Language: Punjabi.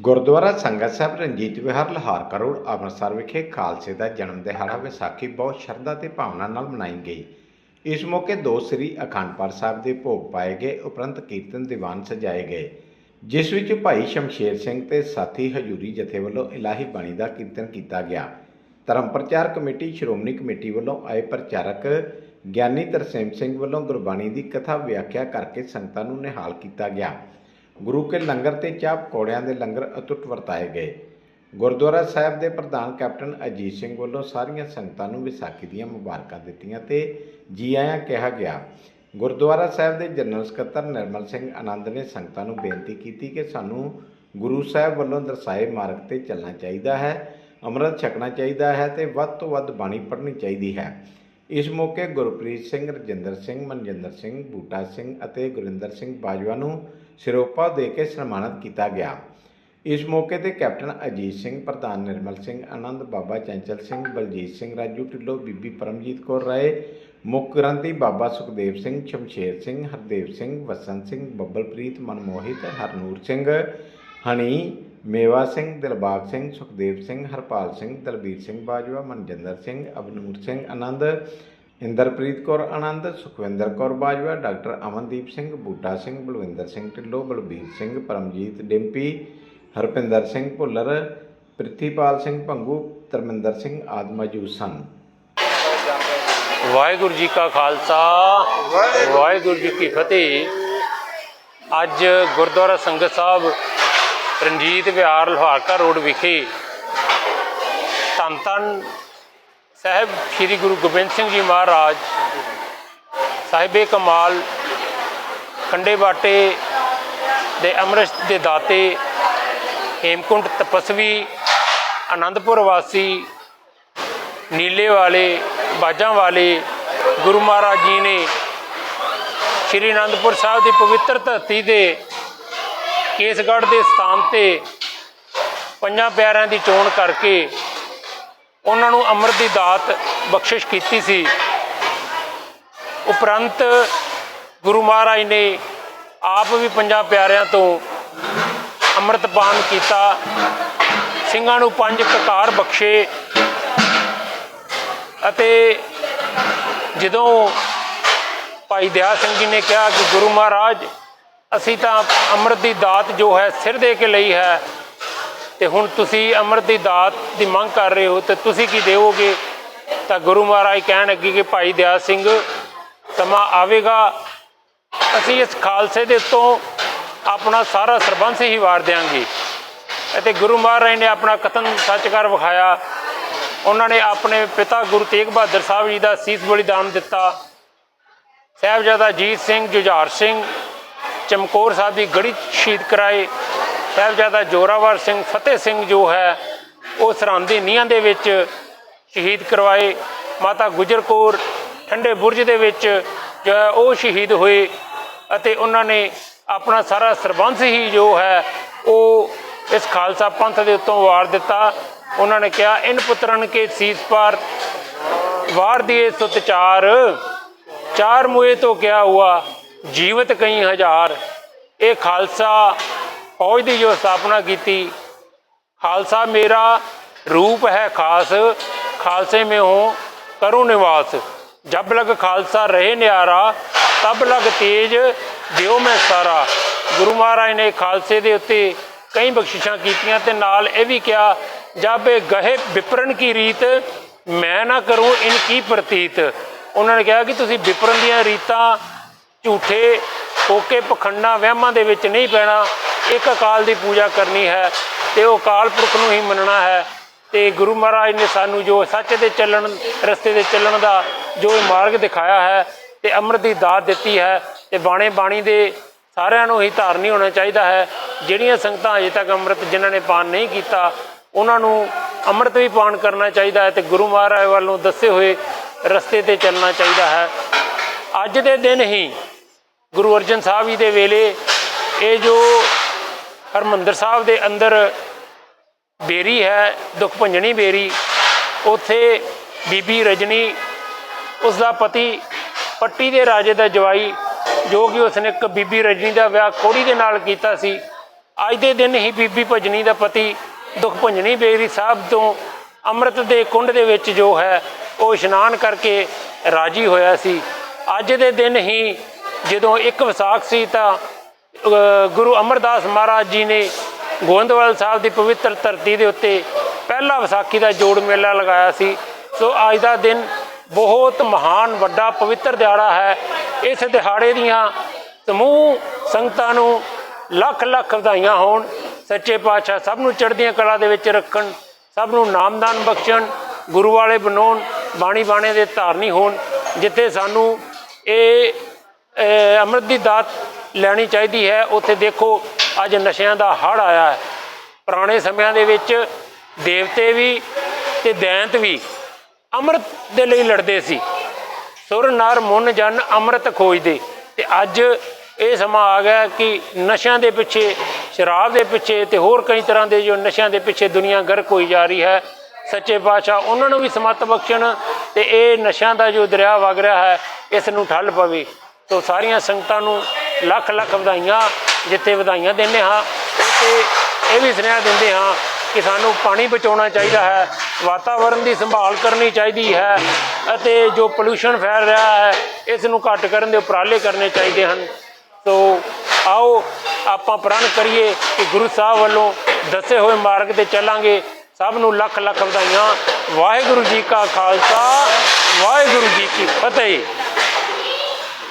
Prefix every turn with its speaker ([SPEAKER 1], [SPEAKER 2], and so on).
[SPEAKER 1] ਗੁਰਦੁਆਰਾ ਸੰਗਤ ਸਾਹਿਬ ਰਣਜੀਤ ਵਿਹਾਰ ਲਾਹੌਰ ਕਰੋੜ ਅੰਮ੍ਰਿਤਸਰ ਵਿਖੇ ਖਾਲਸੇ ਦਾ ਜਨਮ ਦਿਹਾੜਾ ਵਿਸਾਖੀ ਬਹੁਤ ਸ਼ਰਧਾ ਤੇ ਭਾਵਨਾ ਨਾਲ ਮਨਾਈ ਗਈ। ਇਸ ਮੌਕੇ ਦੋ ਸ੍ਰੀ ਅਖੰਡਪੁਰ ਸਾਹਿਬ ਦੇ ਭੋਗ ਪਾਏ ਗਏ, ਉਪਰੰਤ ਕੀਰਤਨ ਦੀਵਾਨ ਸਜਾਏ ਗਏ। ਜਿਸ ਵਿੱਚ ਭਾਈ ਸ਼ਮਸ਼ੇਰ ਸਿੰਘ ਤੇ ਸਾਥੀ ਹਜੂਰੀ ਜਥੇ ਵੱਲੋਂ ਇਲਾਹੀ ਬਾਣੀ ਦਾ ਕੀਰਤਨ ਕੀਤਾ ਗਿਆ। ਧਰਮ ਪ੍ਰਚਾਰ ਕਮੇਟੀ, ਸ਼੍ਰੋਮਣੀ ਕਮੇਟੀ ਵੱਲੋਂ ਆਏ ਪ੍ਰਚਾਰਕ ਗਿਆਨੀ ਤਰਸੇਮ ਸਿੰਘ ਵੱਲੋਂ ਗੁਰਬਾਣੀ ਦੀ ਕਥਾ ਵਿਆਖਿਆ ਕਰਕੇ ਸੰਗਤਾਂ ਨੂੰ ਨਿਹਾਲ ਕੀਤਾ ਗਿਆ। ਗੁਰੂ ਕੇ ਲੰਗਰ ਤੇ ਚਾਹ ਪਕੌੜਿਆਂ ਦੇ ਲੰਗਰ ਅਤੁੱਟ ਵਰਤਾਏ ਗਏ। ਗੁਰਦੁਆਰਾ ਸਾਹਿਬ ਦੇ ਪ੍ਰਧਾਨ ਕੈਪਟਨ ਅਜੀਤ ਸਿੰਘ ਵੱਲੋਂ ਸਾਰੀਆਂ ਸੰਗਤਾਂ ਨੂੰ ਵਿਸਾਖੀ ਦੀਆਂ ਮੁਬਾਰਕਾਂ ਦਿੱਤੀਆਂ ਤੇ ਜੀ ਆਇਆਂ ਕਿਹਾ ਗਿਆ। ਗੁਰਦੁਆਰਾ ਸਾਹਿਬ ਦੇ ਜਨਰਲ ਸਕੱਤਰ ਨਿਰਮਲ ਸਿੰਘ ਆਨੰਦ ਨੇ ਸੰਗਤਾਂ ਨੂੰ ਬੇਨਤੀ ਕੀਤੀ ਕਿ ਸਾਨੂੰ ਗੁਰੂ ਸਾਹਿਬ ਵੱਲੋਂ ਦਰਸਾਏ ਮਾਰਗ ਤੇ ਚੱਲਣਾ ਚਾਹੀਦਾ ਹੈ, ਅੰਮ੍ਰਿਤ ਛਕਣਾ ਚਾਹੀਦਾ ਹੈ ਤੇ ਵੱਧ ਤੋਂ ਵੱਧ ਬਾਣੀ ਪੜ੍ਹਨੀ ਚਾਹੀਦੀ ਹੈ। ਇਸ ਮੌਕੇ ਗੁਰਪ੍ਰੀਤ ਸਿੰਘ, ਰਜਿੰਦਰ ਸਿੰਘ, ਮਨਜਿੰਦਰ ਸਿੰਘ, ਬੂਟਾ ਸਿੰਘ ਅਤੇ ਗੁਰਿੰਦਰ ਸਿੰਘ ਬਾਜਵਾ ਨੂੰ ਸਿਰੋਪਾ ਦੇ ਕੇ ਸਨਮਾਨਿਤ ਕੀਤਾ ਗਿਆ। ਇਸ ਮੌਕੇ ਤੇ ਕੈਪਟਨ ਅਜੀਤ ਸਿੰਘ, ਪ੍ਰਧਾਨ ਨਿਰਮਲ ਸਿੰਘ, ਆਨੰਦ ਬਾਬਾ ਚੰਚਲ ਸਿੰਘ, ਬਲਜੀਤ ਸਿੰਘ, ਰਾਜੂ ਢਿੱਲੋਂ, ਬੀਬੀ ਪਰਮਜੀਤ ਕੌਰ ਰਾਏ, ਮੁੱਖ ਗ੍ਰੰਥੀ ਬਾਬਾ ਸੁਖਦੇਵ ਸਿੰਘ, ਸ਼ਮਸ਼ੇਰ ਸਿੰਘ, ਹਰਦੇਵ ਸਿੰਘ, ਵਸੰਤ ਸਿੰਘ, ਬੱਬਲਪ੍ਰੀਤ, ਮਨਮੋਹਿਤ, ਹਰਨੂਰ ਸਿੰਘ, ਹਣੀ ਮੇਵਾ ਸਿੰਘ ਦਿਲਬਾਗ ਸਿੰਘ ਸੁਖਦੇਵ ਸਿੰਘ ਹਰਪਾਲ ਸਿੰਘ ਦਲਬੀਰ ਸਿੰਘ ਬਾਜਵਾ ਮਨਜਿੰਦਰ ਸਿੰਘ ਅਬਨੂਰ ਸਿੰਘ ਆਨੰਦ ਇੰਦਰਪ੍ਰੀਤ ਕੌਰ ਆਨੰਦ ਸੁਖਵਿੰਦਰ ਕੌਰ ਬਾਜਵਾ ਡਾਕਟਰ ਅਮਨਦੀਪ ਸਿੰਘ ਬੂਟਾ ਸਿੰਘ ਬਲਵਿੰਦਰ ਸਿੰਘ ਢਿੱਲੋਂ ਬਲਬੀਰ ਸਿੰਘ ਪਰਮਜੀਤ ਡਿੰਪੀ ਹਰਪਿੰਦਰ ਸਿੰਘ ਭੁੱਲਰ ਪ੍ਰਿਥੀਪਾਲ ਸਿੰਘ ਭੰਗੂ ਧਰਮਿੰਦਰ ਸਿੰਘ ਆਦਿ ਮੌਜੂਦ ਸਨ
[SPEAKER 2] ਵਾਹਿਗੁਰੂ ਜੀ ਕਾ ਖਾਲਸਾ ਵਾਹਿਗੁਰੂ ਜੀ ਕੀ ਫਤਿਹ ਅੱਜ ਗੁਰਦੁਆਰਾ ਸੰਗਤ ਸਾਹਿਬ ਰਣਜੀਤ ਵਿਹਾਰ ਲੋਹਾਰਕਾ ਰੋਡ ਵਿਖੇ ਧੰਨ ਧੰਨ ਸਾਹਿਬ ਸ੍ਰੀ ਗੁਰੂ ਗੋਬਿੰਦ ਸਿੰਘ ਜੀ ਮਹਾਰਾਜ, ਸਾਹਿਬੇ ਕਮਾਲ ਕੰਡੇ ਬਾਟੇ ਦੇ ਅੰਮ੍ਰਿਤ ਦੇ ਦਾਤੇ ਹੇਮਕੁੰਟ ਤਪਸਵੀ, ਆਨੰਦਪੁਰ ਵਾਸੀ, ਨੀਲੇ ਵਾਲੇ, ਬਾਜਾਂ ਵਾਲੇ ਗੁਰੂ ਮਹਾਰਾਜ ਜੀ ਨੇ ਸ਼੍ਰੀ ਅਨੰਦਪੁਰ ਸਾਹਿਬ ਦੀ ਪਵਿੱਤਰ ਧਰਤੀ ਦੇ ਕੇਸਗੜ੍ਹ ਦੇ ਸਥਾਨ ਤੇ ਪੰਜਾਂ ਪਿਆਰਿਆਂ ਦੀ ਚੋਣ ਕਰਕੇ ਉਹਨਾਂ ਨੂੰ ਅੰਮ੍ਰਿਤ ਦੀ ਦਾਤ ਬਖਸ਼ਿਸ਼ ਕੀਤੀ ਸੀ। ਉਪਰੰਤ ਗੁਰੂ ਮਹਾਰਾਜ ਨੇ ਆਪ ਵੀ ਪੰਜਾਂ ਪਿਆਰਿਆਂ ਤੋਂ ਅੰਮ੍ਰਿਤ ਪਾਨ ਕੀਤਾ। ਸਿੰਘਾਂ ਨੂੰ ਪੰਜ ਕਕਾਰ ਬਖਸ਼ੇ ਅਤੇ ਜਦੋਂ ਭਾਈ ਦਿਆ ਸਿੰਘ ਜੀ ਨੇ ਕਿਹਾ ਕਿ ਗੁਰੂ ਮਹਾਰਾਜ ਅਸੀਂ ਤਾਂ ਅੰਮ੍ਰਿਤ ਦੀ ਦਾਤ ਜੋ ਹੈ ਸਿਰ ਦੇ ਕੇ ਲਈ ਹੈ। ਤੇ ਹੁਣ ਤੁਸੀਂ ਅੰਮ੍ਰਿਤ ਦੀ ਦਾਤ ਦੀ ਮੰਗ ਕਰ ਰਹੇ ਹੋ, ਤੇ ਤੁਸੀਂ ਕੀ ਦੇਵੋਗੇ? ਤਾਂ ਗੁਰੂ ਮਹਾਰਾਜ ਕਹਿਣ ਲੱਗੇ ਕਿ ਭਾਈ ਦਿਆ ਸਿੰਘ, ਸਮਾਂ ਆਵੇਗਾ। ਅਸੀਂ ਇਸ ਖਾਲਸੇ ਦੇ ਉੱਤੋਂ ਆਪਣਾ ਸਾਰਾ ਸਰਬੰਸ ਹੀ ਵਾਰ ਦਿਆਂਗੇ। ਅਤੇ ਗੁਰੂ ਮਹਾਰਾਜ ਨੇ ਆਪਣਾ ਕਥਨ ਸੱਚ ਕਰ ਵਿਖਾਇਆ। ਉਹਨਾਂ ਨੇ ਆਪਣੇ ਪਿਤਾ ਗੁਰੂ ਤੇਗ ਬਹਾਦਰ ਸਾਹਿਬ ਜੀ ਦਾ ਸੀਸ ਬਲੀਦਾਨ ਦਿੱਤਾ। ਸਾਹਿਬਜ਼ਾਦਾ ਅਜੀਤ ਸਿੰਘ, ਜੁਝਾਰ ਸਿੰਘ ਚਮਕੌਰ ਸਾਹਿਬ ਦੀ ਗੜੀ ਸ਼ਹੀਦ ਕਰਾਏ। ਸਾਹਿਬਜ਼ਾਦਾ ਜੋਰਾਵਰ ਸਿੰਘ, ਫਤਿਹ ਸਿੰਘ ਜੋ ਹੈ, ਉਹ ਸਰਹੰਦ ਦੀ ਨੀਹਾਂ ਦੇ ਵਿੱਚ ਸ਼ਹੀਦ ਕਰਵਾਏ। ਮਾਤਾ ਗੁਜਰ ਕੌਰ ਠੰਡੇ ਬੁਰਜ ਦੇ ਵਿੱਚ ਜੋ ਹੈ, ਉਹ ਸ਼ਹੀਦ ਹੋਏ ਅਤੇ ਉਹਨਾਂ ਨੇ ਆਪਣਾ ਸਾਰਾ ਸਰਬੰਸ ਹੀ ਜੋ ਹੈ, ਉਹ ਇਸ ਖਾਲਸਾ ਪੰਥ ਦੇ ਉੱਤੋਂ ਵਾਰ ਦਿੱਤਾ। ਉਹਨਾਂ ਨੇ ਕਿਹਾ, ਇਨ ਪੁੱਤਰਨ ਕੇ ਸੀਸ ਪਰ ਵਾਰ ਦਿਏ ਸੁਤ ਚਾਰ ਚਾਰ ਮੁਏ ਤੋਂ ਕਿਆ ਹੁਆ ਜੀਵਤ ਕਈ ਹਜ਼ਾਰ। ਇਹ ਖਾਲਸਾ ਫੌਜ ਦੀ ਜੋ ਸਥਾਪਨਾ ਕੀਤੀ। ਖਾਲਸਾ ਮੇਰਾ ਰੂਪ ਹੈ ਖਾਸ। ਖਾਲਸੇ ਮੇ ਹੋ ਕਰੋ ਨਿਵਾਸ। ਜਬ ਲਗ ਖਾਲਸਾ ਰਹੇ ਨਿਆਰਾ, ਤਬ ਲਗ ਤੇਜ ਦਿਓ ਮੈਂ ਸਾਰਾ। ਗੁਰੂ ਮਹਾਰਾਜ ਨੇ ਖਾਲਸੇ ਦੇ ਉੱਤੇ ਕਈ ਬਖਸ਼ਿਸ਼ਾਂ ਕੀਤੀਆਂ ਤੇ ਨਾਲ ਇਹ ਵੀ ਕਿਹਾ, ਜਬ ਇਹ ਗਹੇ ਵਿਪਰਨ ਕੀ ਰੀਤ, ਮੈਂ ਨਾ ਕਰੂੰ ਇਨ ਕੀ ਪ੍ਰਤੀਤ। ਉਹਨਾਂ ਨੇ ਕਿਹਾ ਕਿ ਤੁਸੀਂ ਵਿਪਰਨ ਦੀਆਂ ਰੀਤਾਂ ਝੂਠੇ ਹੋਕੇ ਪਖੰਡਾਂ ਵਹਿਮਾਂ ਦੇ ਵਿੱਚ ਨਹੀਂ ਪੈਣਾ। ਇੱਕ ਅਕਾਲ ਦੀ ਪੂਜਾ ਕਰਨੀ ਹੈ ਤੇ ਉਹ ਅਕਾਲ ਪੁਰਖ ਨੂੰ ਹੀ ਮੰਨਣਾ ਹੈ। ਤੇ ਗੁਰੂ ਮਹਾਰਾਜ ਨੇ ਸਾਨੂੰ ਜੋ ਸੱਚ ਦੇ ਚੱਲਣ, ਰਸਤੇ ਦੇ ਚੱਲਣ ਦਾ ਜੋ ਮਾਰਗ ਦਿਖਾਇਆ ਹੈ ਤੇ ਅੰਮ੍ਰਿਤ ਦੀ ਦਾਤ ਦਿੱਤੀ ਹੈ ਤੇ ਬਾਣੇ ਬਾਣੀ ਦੇ ਸਾਰਿਆਂ ਨੂੰ ਹੀ ਧਾਰਨੀ ਹੋਣਾ ਚਾਹੀਦਾ ਹੈ। ਜਿਹੜੀਆਂ ਸੰਗਤਾਂ ਅਜੇ ਤੱਕ ਅੰਮ੍ਰਿਤ ਜਿਨ੍ਹਾਂ ਨੇ ਪਾਨ ਨਹੀਂ ਕੀਤਾ, ਉਹਨਾਂ ਨੂੰ ਅੰਮ੍ਰਿਤ ਵੀ ਪਾਨ ਕਰਨਾ ਚਾਹੀਦਾ ਹੈ ਤੇ ਗੁਰੂ ਮਹਾਰਾਜ ਵੱਲੋਂ ਦੱਸੇ ਹੋਏ ਰਸਤੇ ਤੇ ਚੱਲਣਾ ਚਾਹੀਦਾ ਹੈ। ਅੱਜ ਦੇ ਦਿਨ ਹੀ ਗੁਰੂ ਅਰਜਨ ਸਾਹਿਬ ਜੀ ਦੇ ਵੇਲੇ ਇਹ ਜੋ ਹਰਮੰਦਰ ਸਾਹਿਬ ਦੇ ਅੰਦਰ ਬੇਰੀ ਹੈ, ਦੁੱਖ ਭੰਜਣੀ ਬੇਰੀ, ਉੱਥੇ ਬੀਬੀ ਰਜਨੀ ਉਸ ਦਾ ਪਤੀ ਪੱਟੀ ਦੇ ਰਾਜੇ ਦਾ ਜਵਾਈ, ਜੋ ਕਿ ਉਸਨੇ ਇੱਕ ਬੀਬੀ ਰਜਨੀ ਦਾ ਵਿਆਹ ਕੋੜੀ ਦੇ ਨਾਲ ਕੀਤਾ ਸੀ, ਅੱਜ ਦੇ ਦਿਨ ਹੀ ਬੀਬੀ ਭਜਨੀ ਦਾ ਪਤੀ ਦੁਖ ਭੰਜਨੀ ਬੇਰੀ ਸਾਹਿਬ ਤੋਂ ਅੰਮ੍ਰਿਤ ਦੇ ਕੁੰਡ ਦੇ ਵਿੱਚ ਜੋ ਹੈ, ਉਹ ਇਸ਼ਨਾਨ ਕਰਕੇ ਰਾਜੀ ਹੋਇਆ ਸੀ। ਅੱਜ ਦੇ ਦਿਨ ਹੀ ਜਦੋਂ ਇੱਕ ਵਿਸਾਖ ਸੀ ਤਾਂ ਗੁਰੂ ਅਮਰਦਾਸ ਮਹਾਰਾਜ ਜੀ ਨੇ ਗੋਇੰਦਵਾਲ ਸਾਹਿਬ ਦੀ ਪਵਿੱਤਰ ਧਰਤੀ ਦੇ ਉੱਤੇ ਪਹਿਲਾ ਵਿਸਾਖੀ ਦਾ ਜੋੜ ਮੇਲਾ ਲਗਾਇਆ ਸੀ। ਸੋ ਅੱਜ ਦਾ ਦਿਨ ਬਹੁਤ ਮਹਾਨ, ਵੱਡਾ, ਪਵਿੱਤਰ ਦਿਹਾੜਾ ਹੈ। ਇਸ ਦਿਹਾੜੇ ਦੀਆਂ ਸਮੂਹ ਸੰਗਤਾਂ ਨੂੰ ਲੱਖ ਲੱਖ ਵਧਾਈਆਂ ਹੋਣ। ਸੱਚੇ ਪਾਤਸ਼ਾਹ ਸਭ ਨੂੰ ਚੜ੍ਹਦੀਆਂ ਕਲਾ ਦੇ ਵਿੱਚ ਰੱਖਣ, ਸਭ ਨੂੰ ਨਾਮਦਾਨ ਬਖਸ਼ਣ, ਗੁਰੂ ਵਾਲੇ ਬਣਾਉਣ ਬਾਣੀ ਬਾਣੇ ਦੇ ਧਾਰਨੀ ਹੋਣ, ਜਿੱਥੇ ਸਾਨੂੰ ਇਹ ਅੰਮ੍ਰਿਤ ਦੀ ਦਾਤ ਲੈਣੀ ਚਾਹੀਦੀ ਹੈ। ਉੱਥੇ ਦੇਖੋ, ਅੱਜ ਨਸ਼ਿਆਂ ਦਾ ਹੜ ਆਇਆ ਹੈ। ਪੁਰਾਣੇ ਸਮਿਆਂ ਦੇ ਵਿੱਚ ਦੇਵਤੇ ਵੀ ਤੇ ਦੈਂਤ ਵੀ ਅੰਮ੍ਰਿਤ ਦੇ ਲਈ ਲੜਦੇ ਸੀ। ਸੁਰ ਨਰ ਮੁਨ ਜਨ ਅੰਮ੍ਰਿਤ ਖੋਜਦੇ। ਤੇ ਅੱਜ ਇਹ ਸਮਾਂ ਆ ਗਿਆ ਕਿ ਨਸ਼ਿਆਂ ਦੇ ਪਿੱਛੇ, ਸ਼ਰਾਬ ਦੇ ਪਿੱਛੇ ਤੇ ਹੋਰ ਕਈ ਤਰ੍ਹਾਂ ਦੇ ਜੋ ਨਸ਼ਿਆਂ ਦੇ ਪਿੱਛੇ ਦੁਨੀਆ ਗਰਕ ਹੋਈ ਜਾ ਰਹੀ ਹੈ। ਸੱਚੇ ਪਾਤਸ਼ਾਹ ਉਹਨਾਂ ਨੂੰ ਵੀ ਸਮਤ ਬਖਸ਼ਣ ਤੇ ਇਹ ਨਸ਼ਿਆਂ ਦਾ ਜੋ ਦਰਿਆ ਵਗ ਰਿਹਾ ਹੈ, ਇਸ ਨੂੰ ਠੱਲ ਪਵੇ। ਤੋ ਸਾਰੀਆਂ ਸੰਗਤਾਂ ਨੂੰ ਲੱਖ ਲੱਖ ਵਧਾਈਆਂ, ਜਿੱਥੇ ਵਧਾਈਆਂ ਦਿੰਦੇ ਹਾਂ, ਉੱਥੇ ਇਹ ਵੀ ਸੁਨੇਹਾ ਦਿੰਦੇ ਹਾਂ ਕਿ ਸਾਨੂੰ ਪਾਣੀ ਬਚਾਉਣਾ ਚਾਹੀਦਾ ਹੈ ਵਾਤਾਵਰਣ ਦੀ ਸੰਭਾਲ ਕਰਨੀ ਚਾਹੀਦੀ ਹੈ ਅਤੇ ਜੋ ਪੋਲੂਸ਼ਨ ਫੈਲ ਰਿਹਾ ਹੈ, ਇਸ ਨੂੰ ਘੱਟ ਕਰਨ ਦੇ ਉਪਰਾਲੇ ਕਰਨੇ ਚਾਹੀਦੇ ਹਨ। ਸੋ ਆਓ, ਆਪਾਂ ਪ੍ਰਣ ਕਰੀਏ ਕਿ ਗੁਰੂ ਸਾਹਿਬ ਵੱਲੋਂ ਦੱਸੇ ਹੋਏ ਮਾਰਗ ਤੇ ਚੱਲਾਂਗੇ। ਸਭ ਨੂੰ ਲੱਖ ਲੱਖ ਵਧਾਈਆਂ। ਵਾਹਿਗੁਰੂ ਜੀ ਕਾ ਖਾਲਸਾ, ਵਾਹਿਗੁਰੂ ਜੀ ਕੀ ਫਤਿਹ।